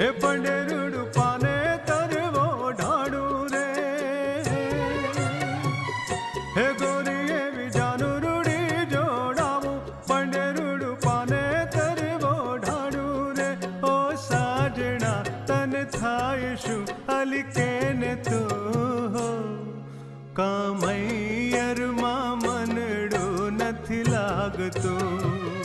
હે પંડેરુડ પાને તરવો ઢાડું રે. હે ગોરી એવી જાનું રૂડી જોડાવું પંડેરુડ પાને તરવો ઢાડું રે. ઓ સાજણા, તને થાય શું અલી કેને તું હો. કામૈયરમાં મનડું નથી લાગતું.